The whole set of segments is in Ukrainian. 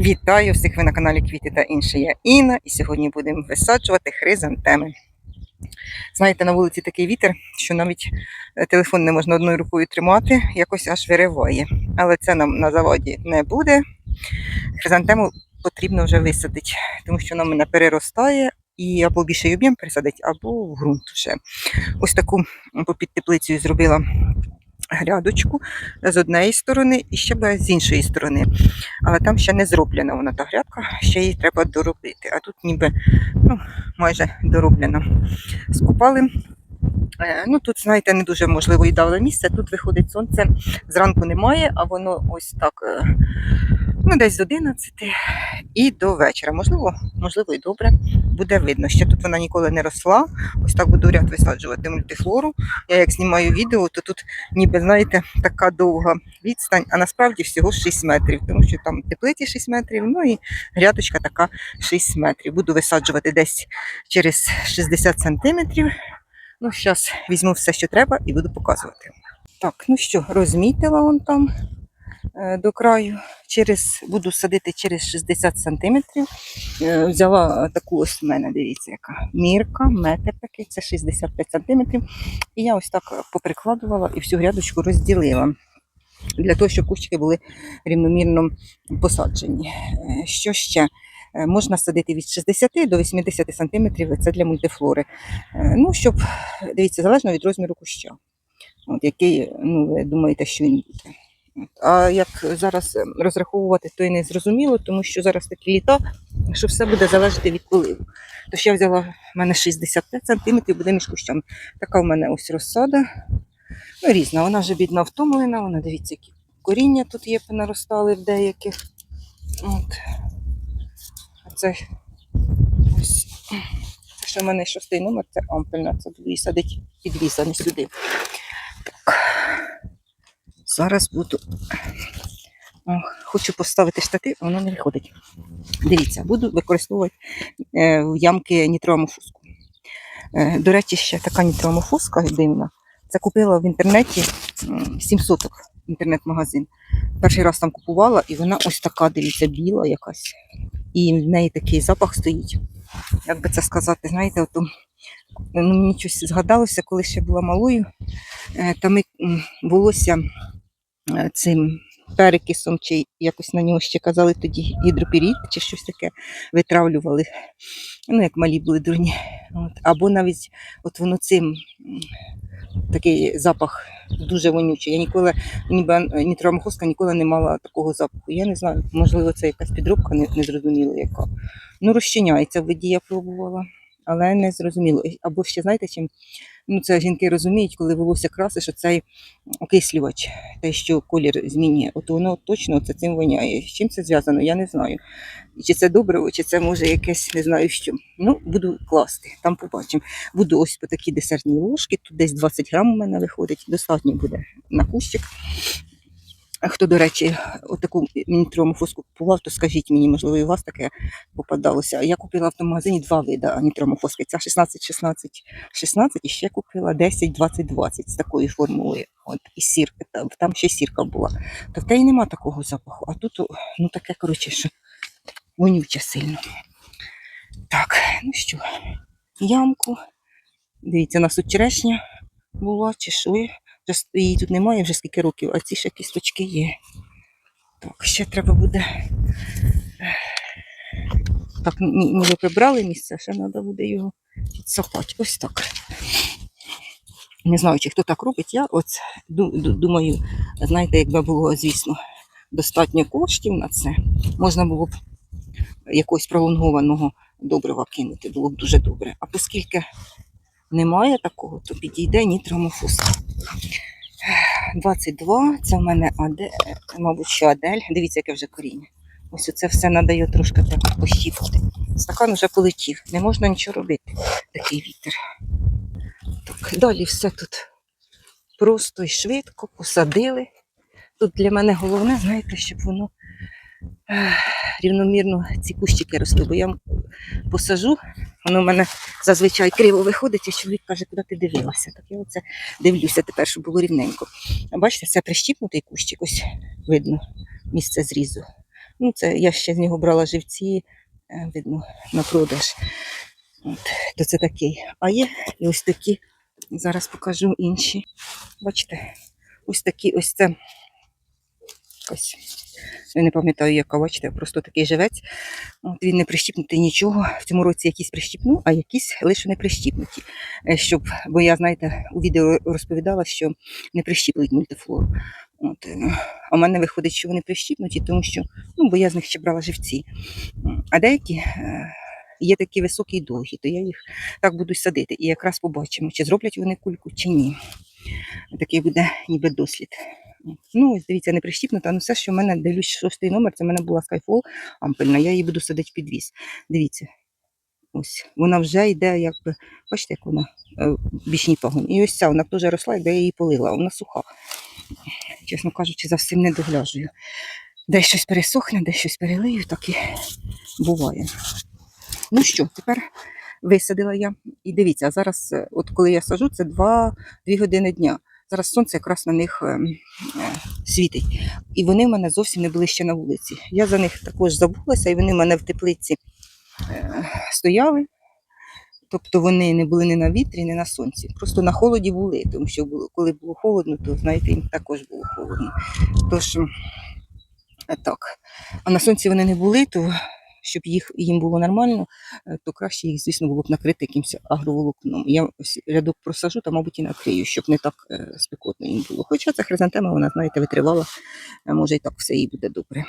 Вітаю всіх ви на каналі Квіти та інше. Я Інна, і сьогодні будемо висаджувати хризантеми. Знаєте, на вулиці такий вітер, що навіть е, телефон не можна одною рукою тримати, якось аж вириває. Але це нам на заводі не буде. Хризантему потрібно вже висадити, тому що вона мене переростає і або більший об'єм пересадить, або в ґрунт вже. Ось таку попід теплицею зробила грядочку з однієї сторони і ще б з іншої сторони. Але там ще не зроблена вона та грядка, ще її треба доробити. А тут ніби ну, майже дороблена. Скупали. Е, Ну, тут, знаєте, не дуже можливо і давле місце. Тут виходить сонце, зранку немає, а воно ось так, е, ну, десь з 11 і до вечора. Можливо, можливо, і добре буде видно. Ще тут вона ніколи не росла. Ось так буду ряд висаджувати мультифлору. Я як знімаю відео, то тут ніби, знаєте, така довга відстань, а насправді всього 6 метрів, тому що там теплиці 6 метрів, ну і грядочка така 6 метрів. Буду висаджувати десь через 60 сантиметрів. Ну, зараз візьму все, що треба, і буду показувати. Так, ну що, розмітила вон там до краю. Через, буду садити через 60 сантиметрів. Е, взяла таку ось в мене, дивіться, яка мірка, метр такий, це 65 сантиметрів. І я ось так поприкладувала і всю грядочку розділила. Для того, щоб кущики були рівномірно посаджені. Е, Що ще? Е, Можна садити від 60 до 80 сантиметрів, це для мультифлори. Е, Ну, щоб, дивіться, залежно від розміру куща. От який, ну, ви думаєте, що він буде. А як зараз е, розраховувати, то і не зрозуміло, тому що зараз такі літа, що все буде залежати від поливу. Тож я взяла в мене 65 сантиметрів, буде між кущами. Така в мене ось розсада. Ну, різна, вона вже бідна втомлена, вона дивіться, які коріння тут є, понаростали в деяких. От. Це ось. Що в мене шостий номер, це ампельна, це її садити не сюди. Зараз буду. О, хочу поставити штатив, а воно не виходить. Дивіться, буду використовувати е, в ямки нітроамофуску. Е, до речі, ще така нітроамофуска дивна. Це купила в інтернеті 700 інтернет-магазин. Перший раз там купувала, і вона ось така, дивіться, біла якась. І в неї такий запах стоїть. Як би це сказати, знаєте, ото, ну, мені щось згадалося, коли ще була малою. Е, Та ми волосся цим перекисом, чи якось на нього ще казали тоді гідропірід, чи щось таке витравлювали. Ну, як малі були дурні. От. Або навіть от воно цим такий запах дуже вонючий. Я ніколи, ніби е, нітроамохозка ніколи не мала такого запаху. Я не знаю, можливо, це якась підробка, не, не яка. Ну, розчиняється в воді, я пробувала, але не зрозуміло. Або ще знаєте, чим ну, це жінки розуміють, коли волосся краси, що цей окислювач, те, що колір змінює. От воно точно це цим воняє. З чим це зв'язано, я не знаю. Чи це добре, чи це може якесь, не знаю що. Ну, буду класти, там побачимо. Буду ось по такі десертні ложки, тут десь 20 грам у мене виходить, достатньо буде на кущик. Хто, до речі, отаку нітромофоску купував, то скажіть мені, можливо, і у вас таке попадалося. Я купила в тому магазині два види нітромофоски. Ця 16, 16, 16 і ще купила 10, 20, 20 з такою формулою. От, і сірка, там, там ще сірка була. То в теї нема такого запаху. А тут, ну таке, коротше, що вонюче сильно. Так, ну що, ямку. Дивіться, у нас тут черешня була, чи що є. Її тут немає вже скільки років, а ці ще кісточки є. Так, ще треба буде. Так, ніби прибрали місце, ще треба буде його підсапати. Ось так. Не знаю, чи хто так робить. Я от ду- ду- думаю, знаєте, якби було, звісно, достатньо коштів на це, можна було б якогось пролонгованого добрива кинути, було б дуже добре. А оскільки немає такого, то підійде нітромофус. 22, це в мене аде, мабуть, що адель. Дивіться, яке вже коріння. Ось це все його трошки так пощіпати. Стакан вже полетів, не можна нічого робити. Такий вітер. Так, далі все тут просто і швидко посадили. Тут для мене головне, знаєте, щоб воно рівномірно ці кущики росли, бо я посажу, воно в мене зазвичай криво виходить, і чоловік каже, куди ти дивилася. Так я оце дивлюся тепер, щоб було рівненько. А бачите, це прищіпнутий кущик, ось видно місце зрізу. Ну, це я ще з нього брала живці, е, видно, на продаж. От, то це такий. А є і ось такі. Зараз покажу інші. Бачите, ось такі, ось це. Ось. Я не пам'ятаю, яка, бачите, просто такий живець. От він не прищіпнутий нічого. В цьому році якісь прищіпну, а якісь лише не прищіпнуті. Е, Щоб, бо я, знаєте, у відео розповідала, що не прищіплюють мультифлору. От, е, а в мене виходить, що вони прищіпнуті, тому що ну, бо я з них ще брала живці. А деякі е, є такі високі і довгі, то я їх так буду садити. І якраз побачимо, чи зроблять вони кульку, чи ні. Такий буде ніби дослід. Ну, ось дивіться, не прищіпнута. Ну, все, що в мене дивлюсь, шостий номер, це в мене була Skyfall ампельна, я її буду садити в підвіз. Дивіться. Ось, вона вже йде, якби, бачите, як вона е, бічній пагон. І ось ця вона теж росла, де я її полила, вона суха. Чесно кажучи, за всім не догляжую. Десь щось пересохне, десь щось перелию, так і буває. Ну що, тепер висадила я. І дивіться, а зараз, е, от коли я сажу, це 2, 2 години дня. Зараз сонце якраз на них ем, е, світить. І вони в мене зовсім не були ще на вулиці. Я за них також забулася, і вони в мене в теплиці е, стояли. Тобто вони не були ні на вітрі, ні на сонці. Просто на холоді були, тому що було, коли було холодно, то знаєте, їм також було холодно. Тож так. А на сонці вони не були, то щоб їх, їм було нормально, е, то краще їх, звісно, було б накрити якимось агроволокном. Я ось рядок просажу, та, мабуть, і накрию, щоб не так е, спекотно їм було. Хоча ця хризантема, вона, знаєте, витривала, може і так все їй буде добре.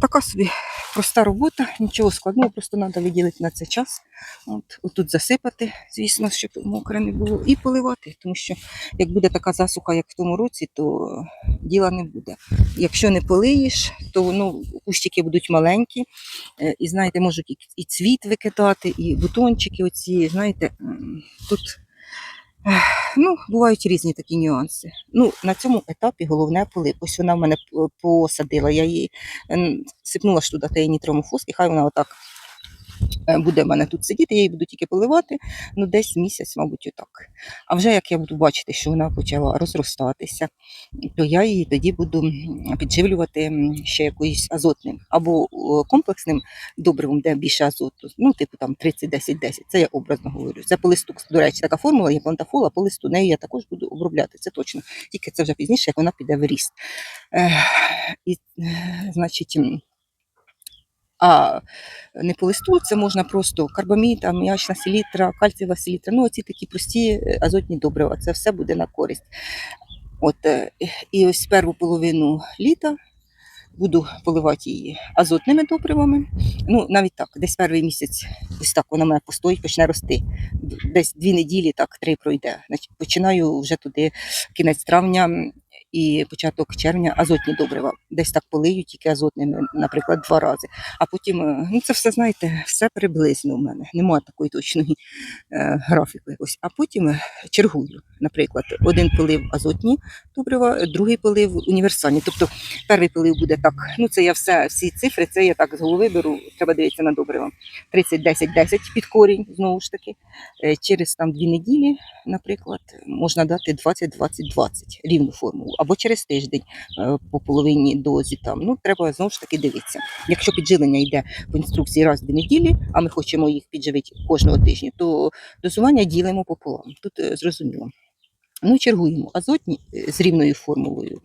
Така собі проста робота, нічого складного, просто треба виділити на це час. От, отут засипати, звісно, щоб мокре не було, і поливати, тому що як буде така засуха, як в тому році, то діла не буде. Якщо не полиєш, то ну, кущики будуть маленькі, е, і знаєте, можуть і цвіт викидати, і бутончики оці, знаєте, тут. Ну, бувають різні такі нюанси. Ну, на цьому етапі головне полив. Ось вона в мене посадила, я її сипнула ж туди той нітромофос, і хай вона отак буде в мене тут сидіти, я її буду тільки поливати, ну десь місяць, мабуть, отак. А вже як я буду бачити, що вона почала розростатися, то я її тоді буду підживлювати ще якоюсь азотним або комплексним добривом, де більше азоту. Ну, типу там 30-10-10. Це я образно говорю. Це по листу, до речі, така формула є плантафола по листу. Нею я також буду обробляти. Це точно. Тільки це вже пізніше, як вона піде в ріст. Е, і, е, значить. А не по листу, це можна просто карбамід, аміачна селітра, кальцієва селітра. Ну, оці такі прості е, азотні добрива. Це все буде на користь. От, е, і ось перву половину літа буду поливати її азотними добривами. Ну, навіть так, десь перший місяць, ось так вона мене постоїть, почне рости. Десь дві неділі, так, три пройде. Починаю вже туди кінець травня і початок червня азотні добрива. Десь так полию, тільки азотними, наприклад, два рази. А потім, е, ну це все, знаєте, все приблизно у мене. Немає такої точної е, графіки. Ось. А потім е, чергую. Наприклад, один полив азотні добрива, другий полив універсальні. Тобто перший полив буде так. Ну це я все, всі цифри, це я так з голови беру. Треба дивитися на добрива. 30, 10, 10 під корінь, знову ж таки. Е, Через там дві неділі, наприклад, можна дати 20, 20, 20 рівну формулу. Або через тиждень е, по половині дозі. Там. Ну, треба знову ж таки дивитися. Якщо підживлення йде по інструкції раз в неділі, а ми хочемо їх підживити кожного тижня, то дозування ділимо пополам. Тут е, зрозуміло. Ну, чергуємо азотні е, з рівною формулою.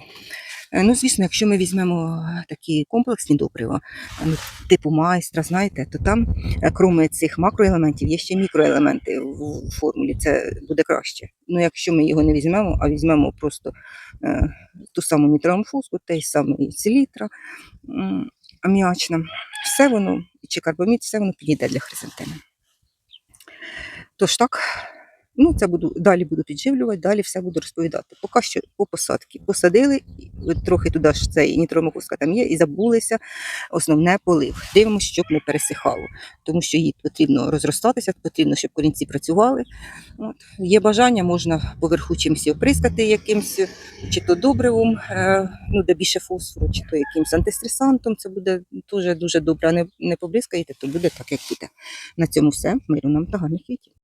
Е, Ну, звісно, якщо ми візьмемо такі комплексні добрива, е, типу майстра, знаєте, то там, е, крім цих макроелементів, є ще мікроелементи в формулі. Це буде краще. Ну, якщо ми його не візьмемо, а візьмемо просто е, ту саму нітроамфоску, той самий селітра аміачна, все воно, чи карбамід, все воно підійде для хризантеми. Тож так, ну це буду далі буду підживлювати, далі все буду розповідати. Поки що по посадці. Посадили, трохи туди ж цей нітромокуска там є, і забулися основне полив. Дивимося, щоб не пересихало, тому що їй потрібно розростатися, потрібно, щоб корінці працювали. От. Є бажання, можна поверху чимось оприскати якимсь, чи то добривом, е, ну де більше фосфору, чи то якимсь антистресантом. Це буде дуже дуже добре. Не, не побризкаєте, то буде так, як буде. На цьому все. Миру нам та гарних квітів.